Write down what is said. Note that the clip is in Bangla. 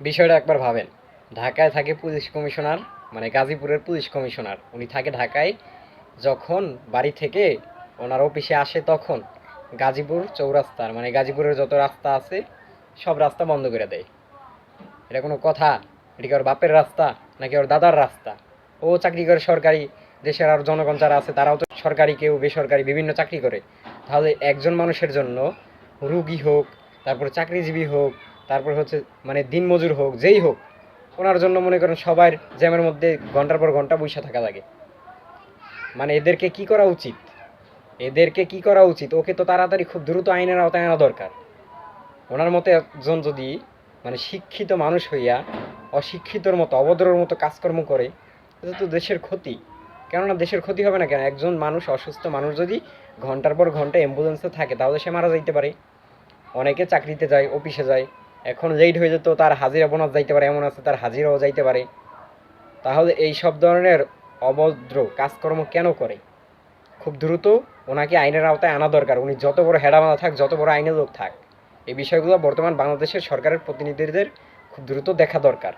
বিষয়টা একবার ভাবেন। ঢাকায় থাকে পুলিশ কমিশনার মানে গাজীপুরের পুলিশ কমিশনার। উনি থাকে ঢাকায়, যখন বাড়ি থেকে ওনার অফিসে আসে তখন গাজীপুর চৌরাস্তার মানে গাজীপুরের যত রাস্তা আছে, সব রাস্তা বন্ধ করে দেয়। এটা কোনো কথা? এটা কি ওর বাপের রাস্তা, নাকি ওর দাদার রাস্তা? ও চাকরি করে সরকারি দেশের আর জনগণ যারা আছে, তারাও তো সরকারি কেউ বেসরকারি বিভিন্ন চাকরি করে। তাহলে একজন মানুষের জন্য রুগী হোক, তারপর চাকরিজীবী হোক তারপর হচ্ছে মানে দিনমজুর হোক, যেই হোক, ওনার জন্য মনে করেন সবার জ্যামের মধ্যে ঘণ্টার পর ঘণ্টা বসে থাকা লাগে। মানে এদেরকে কি করা উচিত? এদেরকে কি করা উচিত? ওকে তো তাড়াতাড়ি খুব দ্রুত আইনের আওতায় আনা দরকার। ওনার মতো একজন যদি মানে শিক্ষিত মানুষ হইয়া, অশিক্ষিতর মতো, অভদ্রর মতো কাজকর্ম করে তো দেশের ক্ষতি। কেননা দেশের ক্ষতি হবে না কেন? একজন মানুষ, অসুস্থ মানুষ যদি ঘণ্টার পর ঘণ্টা অ্যাম্বুলেন্সে থাকে, তাহলে সে মারা যাইতে পারে। অনেকে চাকরিতে যায়, অফিসে যায়। এখন লেট হয়ে যেত তার হাজিরা বোনাস যাইতে পারে, এমন আছে তার হাজিরাও যাইতে পারে। তাহলে এই সব ধরনের অভদ্র কাজকর্ম কেন করে? খুব দ্রুত ওনাকে আইনের আওতায় আনা দরকার। উনি যত বড় হেডামালা থাক, যত বড় আইনের লোক থাক, এই বিষয়গুলো বর্তমান বাংলাদেশের সরকারের প্রতিনিধিদের খুব দ্রুত দেখা দরকার।